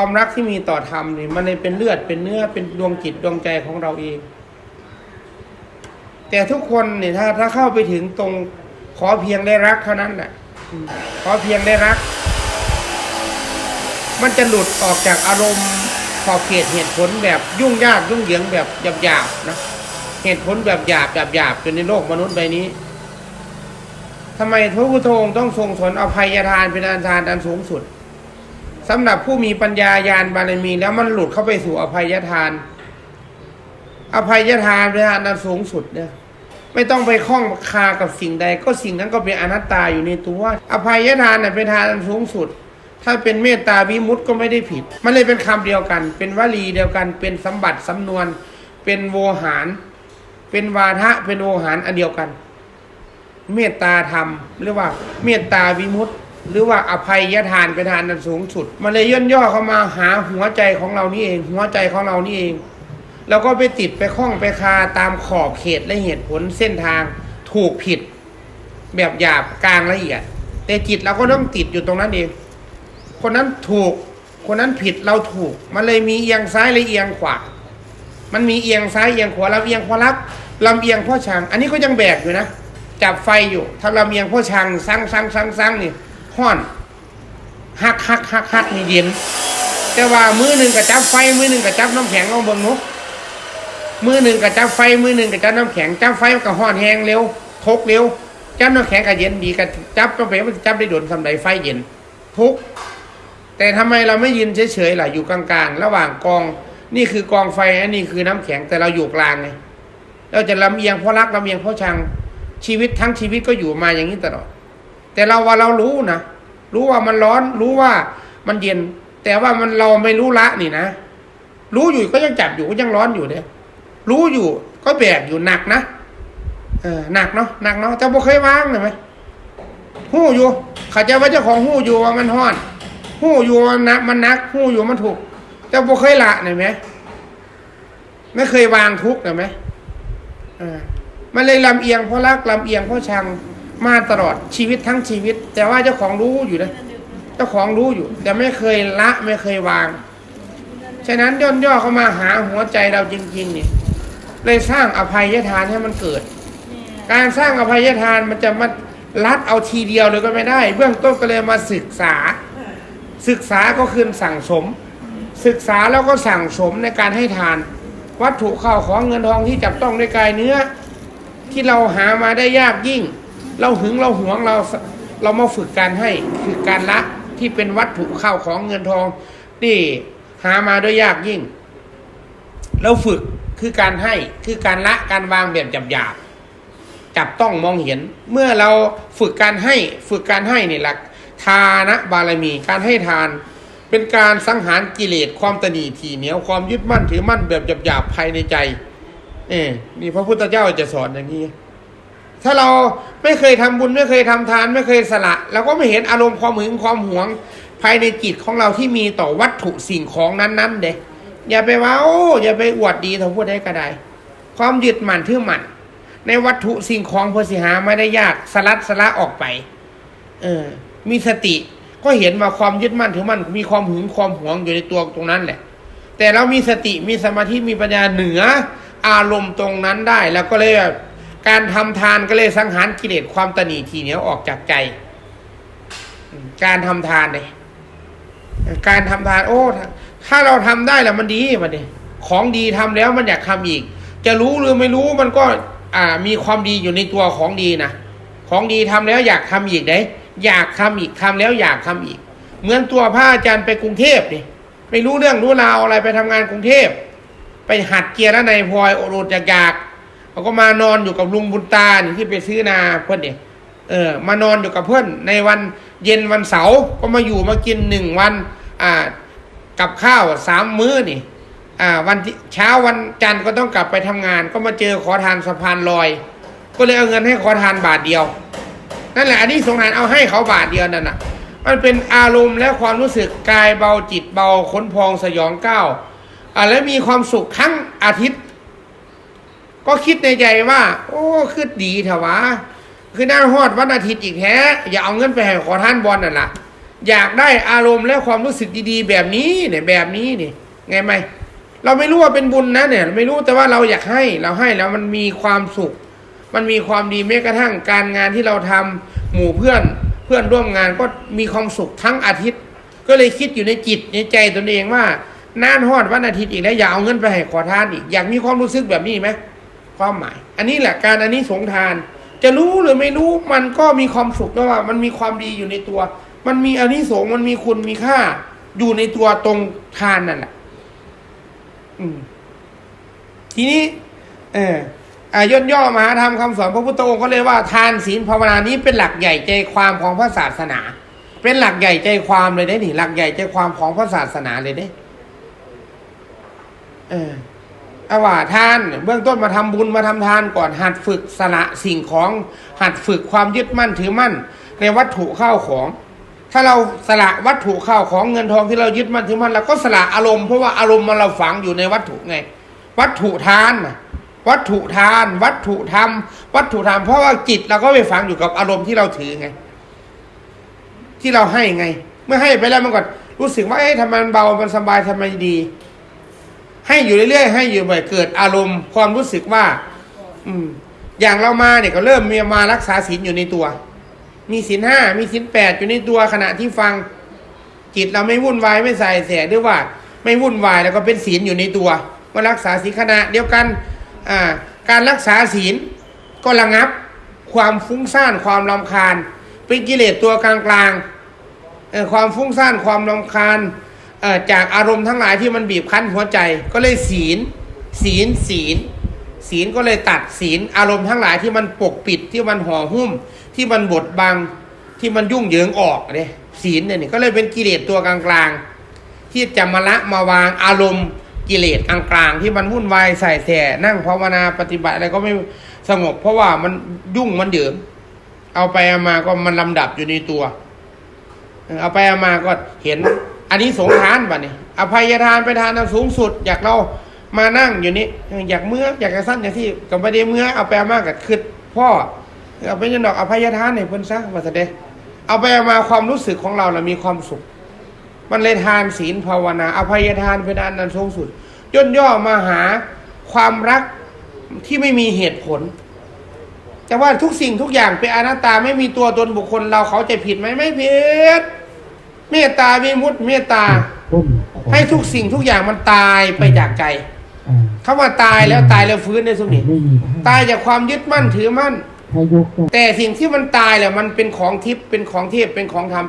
ความรักที่มีต่อธรรมนี่มันเลยเป็นเลือดเป็นเนื้อเป็นดวงจิตดวงใจของเราเอง แต่ทุกคนเนี่ยถ้าถ้าเข้าไปถึงตรงขอเพียงได้รักเท่านั้นแหละขอเพียงได้รัก มันจะหลุดออกจากอารมณ์ขอบเขตเหตุผลแบบยุ่งยากยุ่งเหยิงแบบหยาบๆนะเหตุผลแบบหยาบแบบหยาบจนในโลกมนุษย์ใบนี้ทำไมพระพุทธองค์ต้องทรงสอนอภัยทานเป็นอาทานอันสูงสุด สำหรับผู้มีปัญญาญาณบารมี แล้วมันหลุดเข้าไปสู่อภัยทาน อภัยทานเป็นทานอันสูงสุดเนี่ยไม่ต้องไปคล้องคากับสิ่งใด ก็สิ่งนั้นก็เป็นอนัตตาอยู่ในตัวอภัยทานเนี่ยเป็นทานอันสูงสุด ถ้าเป็นเมตตาวิมุตติก็ไม่ได้ผิด มันเลยเป็นคำเดียวกัน เป็นวลีเดียวกัน เป็นสมบัติสำนวน เป็นโวหาร เป็นวาทะเป็นโวหารอันเดียวกัน เมตตาธรรมหรือว่าเมตตาวิมุตติ หรือว่าอภัยยทานเป็นทานอันสูงสุด มันเลยย่นย่อเข้ามาหาหัวใจของเรานี่เอง หัวใจของเรานี่เองแล้วก็ไปติดไปคล้องไปคาตามขอบเขตและเหตุผลเส้นทางถูกผิด แบบหยาบกลางละเอียด แต่จิตเราก็ต้องติดอยู่ตรงนั้นเอง คนนั้นถูก คนนั้นผิดเราถูก มันเลยมีเอียงซ้ายและเอียงขวา มันมีเอียงซ้ายเอียงขวาลำเอียงเพราะรักลำเอียงเพราะชัง อันนี้ก็ยังแบกอยู่นะจับไฟอยู่ถ้าลำเอียงเพราะชังซังซังซังซังนี่ ห้อนฮักฮักฮักฮักนี่เย็น แต่ว่ามือหนึ่งกับจับไฟมือหนึ่งกับจับน้ำแข็งเอาเบิ่งนุมือหนึ่งกับจับไฟมือหนึ่งกับจับน้ำแข็งจับไฟมันก็ห้อนแห้งเร็วทกเร็วจับน้ำแข็งก็เย็นดีกับจับก็ไปมันจับได้โดนสำใดไฟเย็นทุกแต่ทำไมเราไม่ยืนเฉยๆล่ะอยู่กลางๆ ระหว่างกองนี่คือกองไฟอันนี้คือน้ำแข็งแต่เราอยู่กลางไงเราจะลำเอียงเพราะรักลำเอียงเพราะชังชีวิตทั้งชีวิตก็อยู่มาอย่างนี้ตลอด แต่เราว่าเรารู้นะรู้ว่ามันร้อน รู้ว่ามันเย็น แต่ว่ามันเราไม่รู้ละนี่นะรู้อยู่ก็ยังจับอยู่ก็ยังร้อนอยู่เนี่ยรู้อยู่ก็แบกอยู่หนักนะเออหนักเนาะหนักเนาะเจ้าบ่เคยวางเลยไหมหู้อยู่เขาจะว่าเจ้าของหู้อยู่ว่ามันห้อนหู้อยู่นักมันนักหู้อยู่มันถูกเจ้าบ่เคยละเห็นไหมไม่เคยวางทุกข์เห็นไหมอ่ามันเลยลำเอียงเพราะรักลำเอียงเพราะชัง มาตลอดชีวิตทั้งชีวิต แต่ว่าเจ้าของรู้อยู่นะเจ้าของรู้อยู่ แต่ไม่เคยละไม่เคยวาง ฉะนั้นย่นย่อเข้ามาหาหัวใจเราจริงๆเนี่ยเลยสร้างอภัยทานให้มันเกิด การสร้างอภัยทานมันจะมาลัดเอาทีเดียวเลยก็ไม่ได้ เบื้องต้นก็เลยมาศึกษา ศึกษาก็คือสั่งสม ศึกษาแล้วก็สั่งสมในการให้ทาน วัตถุข้าวของเงินทองที่จับต้องด้วยกายเนื้อ ที่เราหามาได้ยากยิ่ง เราหึงเราหวงเราเรามาฝึกการให้คือการละที่เป็นวัตถุข้าวของเงินทองนี่หามาด้วยยากยิ่ง เราฝึกคือการให้คือการละการวางแบบหยาบๆจับต้องมองเห็น เมื่อเราฝึกการให้ฝึกการให้นี่หลักทานะบารมีการให้ทาน เป็นการสังหารกิเลสความตนีทีเหนียวความยึดมั่นถือมั่นแบบหยาบๆภายในใจ เออนี่พระพุทธเจ้าจะสอนอย่างนี้ ถ้าเราไม่เคยทำบุญไม่เคยทำทาน ไม่เคยสละเราก็ไม่เห็นอารมณ์ความหึงความหวง ภายในจิตของเราที่มีต่อวัตถุสิ่งของนั้นๆเด็อย่าไปว่าอย่าไปอวดดีเท่าพูดได้ก็ได้ ความยึดมั่นถือมั่นในวัตถุสิ่งของเพอสิหาไม่ได้ยากสลัดสละออกไป เออ มีสติก็เห็นว่าความยึดมั่นถือมั่นมีความหึงความหวงอยู่ในตัวตรงนั้นแหละ แต่เรามีสติมีสมาธิมีปัญญาเหนืออารมณ์ตรงนั้นได้ แล้วก็เลยแบบ การทำทานก็เลยสังหารกิเลสความตนีทีเหนียวออกจากใจ การทำทานเนี่ยการทำทานโอ้ ถ้าเราทำได้แล้วมันดีมันเนี่ยของดีทำแล้วมันอยากทำอีก จะรู้หรือไม่รู้มันก็อ่ามีความดีอยู่ในตัวของดีนะของดีทำแล้วอยากทำอีกเด้อยากทำอีกทำแล้วอยากทำอีก เหมือนตัวพระอาจารย์ไปกรุงเทพนี่ไม่รู้เรื่องรู้ราวอะไรไปทำงานกรุงเทพ ไปหัดเกียร์แล้วในพลอยโอรดอยาก เขาก็มานอนอยู่กับลุงบุญตานี่ที่ไปซื้อนาเพื่อนเนี่ยเออ มานอนอยู่กับเพื่อนในวันเย็นวันเสาร์ก็มาอยู่มากินหนึ่งวัน อ่า กับข้าวสามมื้อนี่ อ่า วันที่เช้าวันจันทร์ก็ต้องกลับไปทำงาน ก็มาเจอขอทานสะพานลอย ก็เลยเอาเงินให้ขอทานบาทเดียว นั่นแหละ อันนี้สงสารเอาให้เขาบาทเดียวนั่นน่ะ มันเป็นอารมณ์และความรู้สึกกายเบาจิตเบาขนพองสยองก้าวอ่าและมีความสุขทั้งอาทิตย์ ก็คิดในใจว่า โอ้คือดีเถอะวะ คือหน้าฮอดวันอาทิตย์อีกแท้อย่าเอาเงินไปให้ขอท่านบอลนั่นล่ะ อยากได้อารมณ์และความรู้สึกดีๆ แบบนี้เนี่ยแบบนี้นี่ไงไหมเราไม่รู้ว่าเป็นบุญนะเนี่ย ไม่รู้แต่ว่าเราอยากให้เราให้แล้วมันมีความสุข มันมีความดีแม้กระทั่งการงานที่เราทำหมู่เพื่อนเพื่อนร่วมงานก็มีความสุขทั้งอาทิตย์ ก็เลยคิดอยู่ในจิตในใจตนเองว่าน่านฮอดวันอาทิตย์อีกแล้วอย่าเอาเงินไปให้ขอทานอีกอยากมีความรู้สึกแบบนี้ไหม ความหมาย อันนี้แหละการอันนี้สงทาน จะรู้หรือไม่รู้มันก็มีความสุขแล้วว่า มันมีความดีอยู่ในตัว มันมีอันนี้สงมันมีคุณมีค่า อยู่ในตัวตรงทานนั่นแหละอืมทีนี้ เอออ่าย่นย่อมหาธรรมคำสอนพระพุทธองค์ก็เลยว่าทานศีลภาวนานี้เป็นหลักใหญ่ใจความของพระศาสนา เป็นหลักใหญ่ใจความเลยได้หนี่หลักใหญ่ใจความของพระศาสนาเลยได้เออ อาว่าทาน เบื้องต้นมาทำบุญมาทำทานก่อนหัดฝึกสละสิ่งของหัดฝึกความยึดมั่นถือมั่น ในวัตถุข้าวของ ถ้าเราสละวัตถุข้าวของเงินทองที่เรายึดมั่นถือมั่นเราก็สละอารมณ์เพราะว่าอารมณ์มันเราฝังอยู่ในวัตถุไง วัตถุทาน วัตถุทาน วัตถุธรรม วัตถุธรรมเพราะว่าจิตเราก็ไปฝังอยู่กับอารมณ์ที่เราถือไง ที่เราให้ไง เมื่อให้ไปแล้วมันก็รู้สึกว่าเอ๊ะทำไมมันเบามันสบายทำไมดี ให้อยู่เรื่อยๆให้อยู่บ่อยเกิดอารมณ์ความรู้สึกว่า อืม อย่างเรามาเนี่ยก็เริ่มมีมารักษาศีลอยู่ในตัว มีศีลห้ามีศีลแปดอยู่ในตัวขณะที่ฟัง จิตเราไม่วุ่นวายไม่ใส่แสหรือว่า ไม่วุ่นวายแล้วก็เป็นศีลอยู่ในตัวมารักษาศีลขณะเดียวกันอ่าการรักษาศีลก็ระงับ ความฟุ้งซ่านความรำคาญ เป็นกิเลสตัวกลางๆความฟุ้งซ่านความรำคาญ จากอารมณ์ทั้งหลายที่มันบีบคั้นหัวใจ ก็เลยศีล ศีลศีล ศีลก็เลยตัดศีลอารมณ์ทั้งหลายที่มันปกปิดที่มันห่อหุ้ม ที่มันบดบังที่มันยุ่งเหยิงออกเนี่ยศีลเนี่ยก็เลยเป็นกิเลสตัวกลางๆ ที่จะมาละมาวางอารมณ์กิเลสกลางๆที่มันวุ่นวายใส่แส่นั่งภาวนาปฏิบัติอะไรก็ไม่สงบ เพราะว่ามันยุ่งมันเหยิงเอาไปเอามาก็มันลำดับอยู่ในตัว เอาไปเอามาก็เห็น อันนี้สงทานป่ะนี่อภัยทานไปทานอันสูงสุด อยากเรามานั่งอยู่นี่อยากเมื่ออยากจะสั้นอย่างที่กับประเดี๋ยวเมื่อเอาไปเอามากับคืดพ่อเอาไปยันดอกอภัยทานให้เพิ่นซะว่าแสดงเอาไปมาความรู้สึกของเราเรามีความสุข มันเลยทานศีลภาวนา อภัยทานเป็นอันนั้นสูงสุดย่นย่อมาหาความรักที่ไม่มีเหตุผล แต่ว่าทุกสิ่งทุกอย่างเป็นอนัตตาไม่มีตัวตนบุคคลเราเขาจะผิดไหมไม่ผิด เมตตาวิมุตติเมตตาต้นขอให้ทุกสิ่งทุกอย่างมันตายไปจากใจอ่าคำว่าตายแล้วตายแล้วฟื้นในสมิไม่มีตายจากความยึดมั่นถือมั่นถ้ายกได้แต่สิ่งที่มันตายแหละมันเป็นของทิพย์เป็นของเทพเป็นของธรรม